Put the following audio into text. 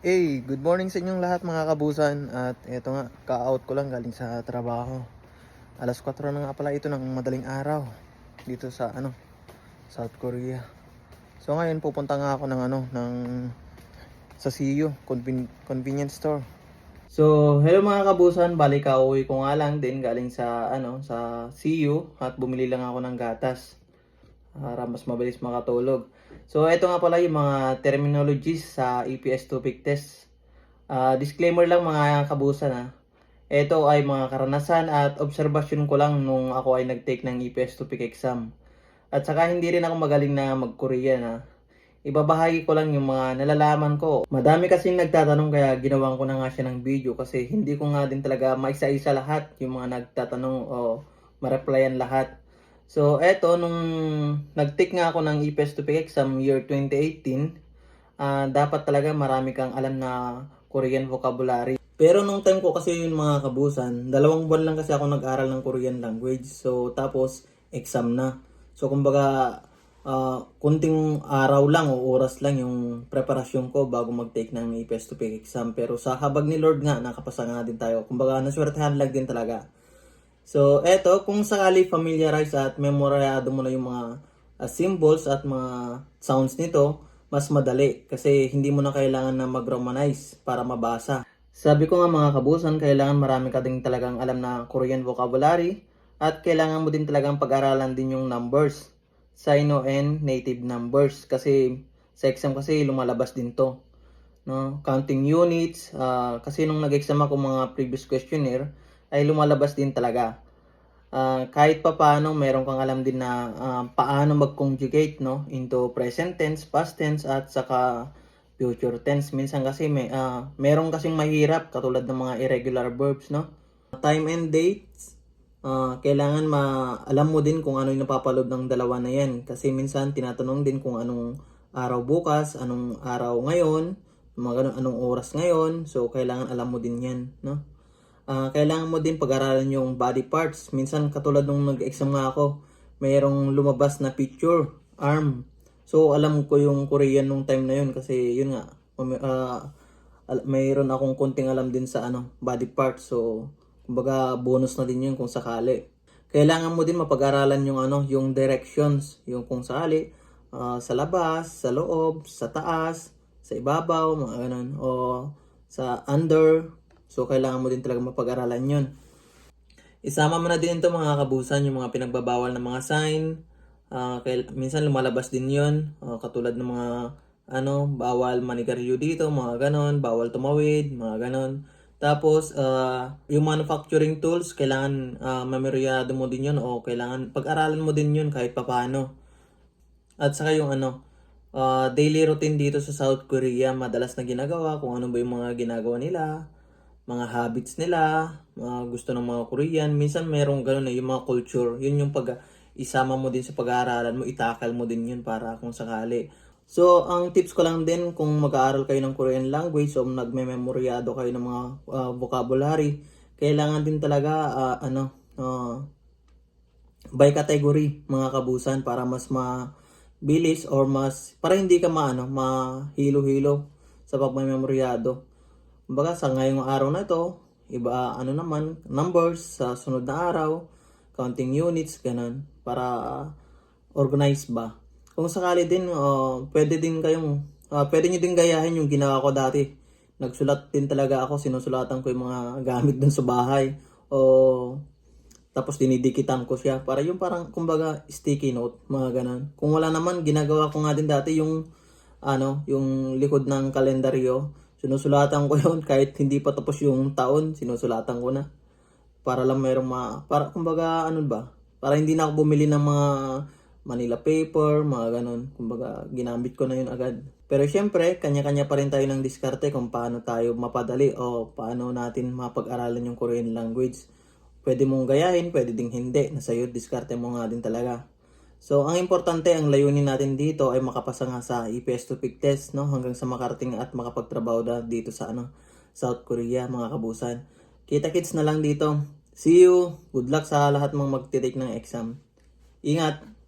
Hey, good morning sa inyong lahat mga kabusan. At eto nga, ka-out ko lang galing sa trabaho. Alas 4 na nga pala ito ng madaling araw Dito sa ano, South Korea. So ngayon pupunta nga ako ng ano, ng sa CU, conven- convenience store. So, hello mga kabusan, balik ka uwi ko nga lang din galing sa ano, sa CU at bumili lang ako ng gatas para mas mabilis makatulog. So, ito nga pala yung mga terminologies sa EPS topic test. Ah, disclaimer lang mga kabusan ha. Ito ay mga karanasan at obserbasyon ko lang nung ako ay nag-take ng EPS topic exam. At saka hindi rin ako magaling na mag-Korean ha. Ibabahagi ko lang yung mga nalalaman ko. Madami kasing nagtatanong kaya ginawan ko na nga siya ng video kasi hindi ko nga din talaga maisa-isa lahat yung mga nagtatanong o ma-replyan lahat. So, eto, nung nag-take nga ako ng EPS to exam year 2018, ah, dapat talaga marami kang alam na Korean vocabulary. Pero nung time ko kasi yung mga kabusan, dalawang buwan lang kasi ako nag-aral ng Korean language. So, tapos, exam na. So, kumbaga, ah, kunting araw lang o oras lang yung preparasyon ko bago mag-take ng EPS to exam. Pero sa habag ni Lord nga, nakapasa nga din tayo. Kumbaga, naswertehan lang din talaga. So, eto, kung sakali familiarize at memoryado mo na yung mga uh, symbols at mga sounds nito, mas madali kasi hindi mo na kailangan na mag-romanize para mabasa. Sabi ko nga mga kabusan, kailangan marami ka din talagang alam na Korean vocabulary at kailangan mo din talagang pag-aralan din yung numbers, Sino and native numbers kasi sa exam kasi lumalabas din to. No? Counting units, ah, kasi nung nag-exam ako mga previous questionnaire, ay lumalabas din talaga. Ah, kahit pa paano, meron kang alam din na ah, paano mag-conjugate no into present tense, past tense at saka future tense. Minsan kasi may ah, meron kasing mahirap katulad ng mga irregular verbs no. Time and dates, ah, kailangan ma alam mo din kung ano yung napapaload ng dalawa na yan kasi minsan tinatanong din kung anong araw bukas, anong araw ngayon, mga ganun, anong oras ngayon. So kailangan alam mo din 'yan, no? Ah, kailangan mo din pag-aralan yung body parts. Minsan katulad nung nag-exam nga ako, mayroong lumabas na picture, arm. So alam ko yung Korean nung time na yun kasi yun nga, al- mayroon akong konting alam din sa ano, body parts. So kumbaga bonus na din yun kung sakali. Kailangan mo din mapag-aralan yung ano, yung directions, yung kung sakali ah, sa labas, sa loob, sa taas, sa ibabaw, mga ganun, o sa under. So, kailangan mo din talaga mapag-aralan yun. Isama mo na din ito mga kabusan, yung mga pinagbabawal na mga sign. Ah, kail- minsan lumalabas din yun. Ah, katulad ng mga, ano, bawal manigarilyo dito, mga ganon. Bawal tumawid, mga ganon. Tapos, ah, yung manufacturing tools, kailangan uh, memoryado mo din yun o kailangan pag-aralan mo din yun kahit papano. At saka yung ano, ah, daily routine dito sa South Korea, madalas na ginagawa, kung ano ba yung mga ginagawa nila, mga habits nila, mga gusto ng mga Korean. Minsan merong ganun na yung mga culture, yun yung pag isama mo din sa pag-aaralan mo, itakal mo din yun para kung sakali. So, ang tips ko lang din kung mag-aaral kayo ng Korean language o nagme-memoryado kayo ng mga ah, vocabulary, kailangan din talaga ah, ano, ah, by category mga kabusan para mas mabilis or mas para hindi ka maano mahilo-hilo sa pagmemoryado. Kumbaga sa ngayong araw na ito, iba ano naman numbers sa sunod na araw, counting units ganun para organize ba. Kung sakali din uh, pwede din kayong uh, pwede niyo din gayahin yung ginawa ko dati. Nagsulat din talaga ako, sinusulatan ko yung mga gamit dun sa bahay o tapos dinidikitan ko siya para yung parang kumbaga sticky note, mga ganun. Kung wala naman, ginagawa ko nga din dati yung ano, yung likod ng kalendaryo. Sinusulatan ko yun kahit hindi pa tapos yung taon, sinusulatan ko na. Para lang mayroong ma... Para, kumbaga, ano ba? Para hindi na ako bumili ng mga Manila paper, mga ganun. Kumbaga, ginamit ko na yun agad. Pero syempre, kanya-kanya pa rin tayo ng diskarte kung paano tayo mapadali o paano natin mapag-aralan yung Korean language. Pwede mong gayahin, pwede ding hindi. Nasa iyo, diskarte mo nga din talaga. So, ang importante, ang layunin natin dito ay makapasa nga sa EPS to PIC test, no? Hanggang sa makarating at makapagtrabaho na dito sa ano, South Korea, mga kabusan. Kita-kits na lang dito. See you. Good luck sa lahat mong magtitake ng exam. Ingat!